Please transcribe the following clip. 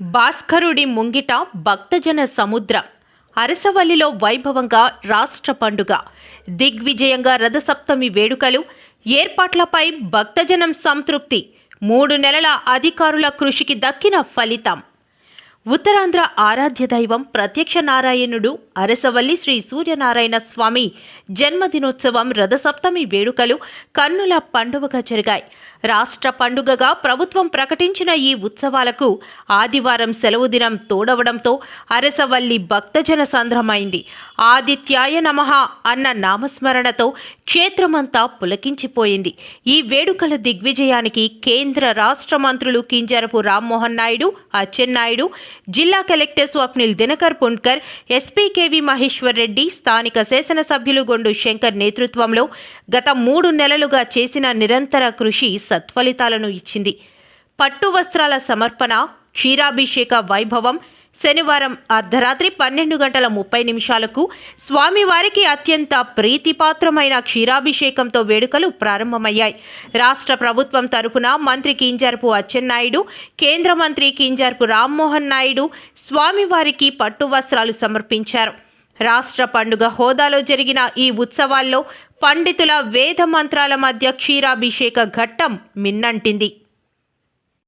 భాస్కరుడి ముంగిట భక్తజన సముద్రం. అరసవల్లిలో వైభవంగా రాష్ట్ర పండుగ. దిగ్విజయంగా రథసప్తమి వేడుకలు ఏర్పాట్లపై భక్తజనం సంతృప్తి. మూడు నెలల అధికారుల కృషికి దక్కిన ఫలితం. ఉత్తరాంధ్ర ఆరాధ్య దైవం ప్రత్యక్ష నారాయణుడు అరసవల్లి శ్రీ సూర్యనారాయణ స్వామి జన్మదినోత్సవం రథసప్తమి వేడుకలు కన్నుల పండుగగా జరిగాయి. రాష్ట్ర పండుగగా ప్రభుత్వం ప్రకటించిన ఈ ఉత్సవాలకు ఆదివారం సెలవు దినం తోడవడంతో అరసవల్లి భక్తజన సంద్రమైంది ఆదిత్యాయ నమః అన్న నామస్మరణతో క్షేత్రమంతా పులకించిపోయింది. ఈ వేడుకల దిగ్విజయానికి కేంద్ర రాష్ట్ర మంత్రులు కింజరపు రామ్మోహన్ నాయుడు అచ్చెన్నాయుడు జిల్లా కలెక్టర్ స్వప్నిల్ దినకర్ పుండ్కర్ ఎస్పీకేవి మహేశ్వర్ రెడ్డి స్థానిక శాసనసభ్యులు గొండు శంకర్ నేతృత్వంలో గత మూడు నెలలుగా చేసిన నిరంతర కృషి సత్ఫలితాలను ఇచ్చింది. పట్టు వస్త్రాల సమర్పణ క్షీరాభిషేక వైభవం శనివారం అర్ధరాత్రి పన్నెండు గంటల ముప్పై నిమిషాలకు స్వామివారికి అత్యంత ప్రీతిపాత్రమైన క్షీరాభిషేకంతో వేడుకలు ప్రారంభమయ్యాయి. రాష్ట్ర ప్రభుత్వం తరపున మంత్రి కింజార్పు అచ్చెన్నాయుడు కేంద్ర మంత్రి కింజార్పు రామ్మోహన్ నాయుడు స్వామివారికి పట్టు వస్త్రాలు సమర్పించారు. రాష్ట్ర పండుగ హోదాలో జరిగిన ఈ ఉత్సవాల్లో పండితుల వేద మంత్రాల మధ్య క్షీరాభిషేక ఘట్టం మిన్నంటింది.